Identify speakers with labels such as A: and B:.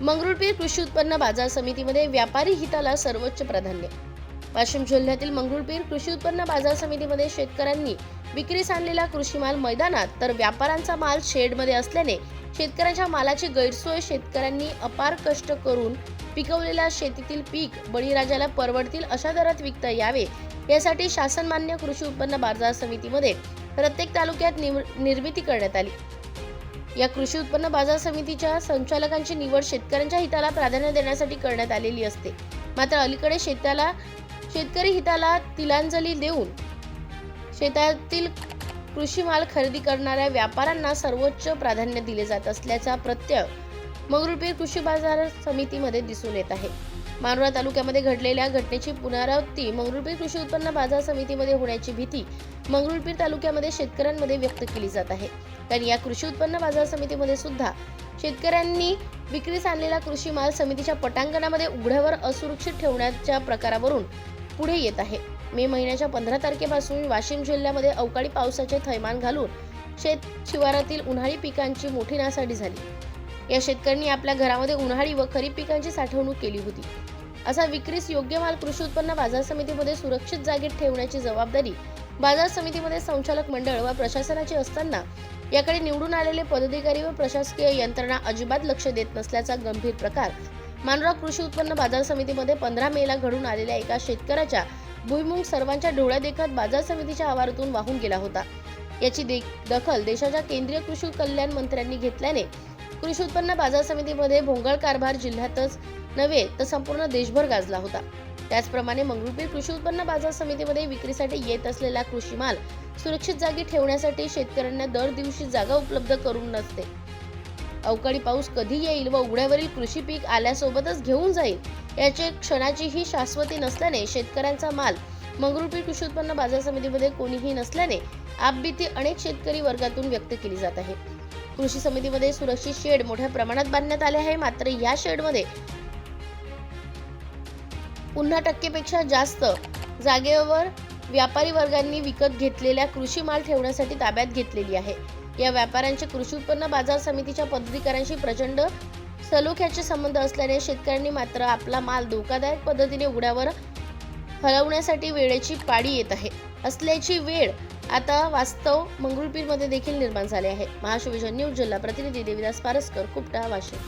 A: मंगरुळपीर कृषी उत्पन्न बाजार समितीमध्ये व्यापारी हिताला सर्वोच्च प्राधान्य. वाशिम जिल्ह्यातील मंगरुळपीर कृषी उत्पन्न बाजार समितीमध्ये शेतकऱ्यांनी विक्रीस आणलेला कृषी माल मैदानात तर व्यापाऱ्यांचा माल शेडमध्ये असल्याने शेतकऱ्यांच्या मालाची गैरसोय शेतकऱ्यांनी अपार कष्ट करून पिकवलेल्या शेतीतील पीक बळीराजाला परवडतील अशा दरात विकता यावे यासाठी शासनमान्य कृषी उत्पन्न बाजार समितीमध्ये प्रत्येक तालुक्यात निव- निर्मिती करण्यात आली. या कृषी उत्पन्न बाजार समितीच्या संचालकांची निवड शेतकऱ्यांच्या हिताला प्राधान्य देण्यासाठी करण्यात आलेली असते. मात्र अलीकडे शेताला शेतकरी हिताला तिलांजली देऊन शेतातील कृषी माल खरेदी करणाऱ्या व्यापाऱ्यांना सर्वोच्च प्राधान्य दिले जात असल्याचा प्रत्यय मंगरुळपीर कृषी बाजार समितीमध्ये दिसून येत आहे. मानोरा तालुक्यामध्ये घडलेल्या घटनेची पुनरावृत्ती मंगरुळपीर कृषी उत्पन्न बाजार समितीमध्ये होण्याची भीती मंगरुळपीर तालुक्यामध्ये शेतकऱ्यांमध्ये व्यक्त केली जात आहे. कारण या कृषी उत्पन्न बाजार समितीमध्ये सुद्धा शेतकऱ्यांनी विक्रीस आणलेला कृषी माल समितीच्या पटांगणामध्ये उघड्यावर असुरक्षित ठेवण्याच्या प्रकारावरून पुढे येत आहे. मे महिन्याच्या पंधरा तारखेपासून वाशिम जिल्ह्यामध्ये अवकाळी पावसाचे थैमान घालून शेत शिवारातील उन्हाळी पिकांची मोठी नासाडी झाली. या शेतकऱ्यांनी आपल्या घरामध्ये उन्हाळी व खरीप पिकांची साठवणूक केली होती. असा विक्रीस योग्य माल कृषी उत्पन्न बाजार समितीमध्ये सुरक्षित जागेत ठेवण्याची जबाबदारी बाजार समितीमध्ये संचालक मंडळ व प्रशासनाची असताना याकडे निवडून आलेले पदाधिकारी व प्रशासकीय यंत्रणा अजिबात लक्ष देत नसल्याचा गंभीर प्रकार मानोरा कृषी उत्पन्न बाजार समितीमध्ये पंधरा मेला घडून आलेल्या एका शेतकऱ्याच्या भुईमुंग सर्वांच्या डोळ्या देखत बाजार समितीच्या आवारातून वाहून गेला होता. याची दखल देशाच्या केंद्रीय कृषी कल्याण मंत्र्यांनी घेतल्याने कृषी उत्पन्न बाजार समितीमध्ये भोंगळ कारभार जिल्ह्यातच नव्हे तर संपूर्ण देशभर गाजला होता. त्याचप्रमाणे मंगरुळपीर कृषी उत्पन्न बाजार समितीमध्ये विक्रीसाठी येत असलेला कृषी माल सुरक्षित जागी ठेवण्यासाठी शेतकऱ्यांना दर दिवशी जागा उपलब्ध करून नसते. अवकाळी पाऊस कधी येईल व उघड्यावरील कृषी पीक आल्यासोबतच घेऊन जाईल याचे क्षणाचीही शाश्वती नसल्याने शेतकऱ्यांचा माल मंगरुळपीर कृषी उत्पन्न बाजार समितीमध्ये कोणीही नसल्याने आपबीती अनेक शेतकरी वर्गातून व्यक्त केली जात आहे. कृषी समितीमध्ये सुरक्षित शेड मोठ्या प्रमाणात बांधण्यात आले आहे. मात्र या शेडमध्ये पुन्हा टक्केपेक्षा जास्त जागेवर व्यापारी वर्गांनी विकत घेतलेल्या कृषी माल ठेवण्यासाठी ताब्यात घेतलेली आहे. या व्यापाऱ्यांचे कृषी उत्पन्न बाजार समितीच्या पदाधिकाऱ्यांशी प्रचंड सलोख्याचे संबंध असल्याने शेतकऱ्यांनी मात्र आपला माल धोकादायक पद्धतीने उघड्यावर हलवण्यासाठी वेळेची पाडी येत आहे. असल्याची वेळ आता वास्तव मंगरुळपीरमध्ये देखील निर्माण झाले आहे. महाशिवजन न्यूज जिल्हा प्रतिनिधी देविदास पारसकर कुपटा वाशिम.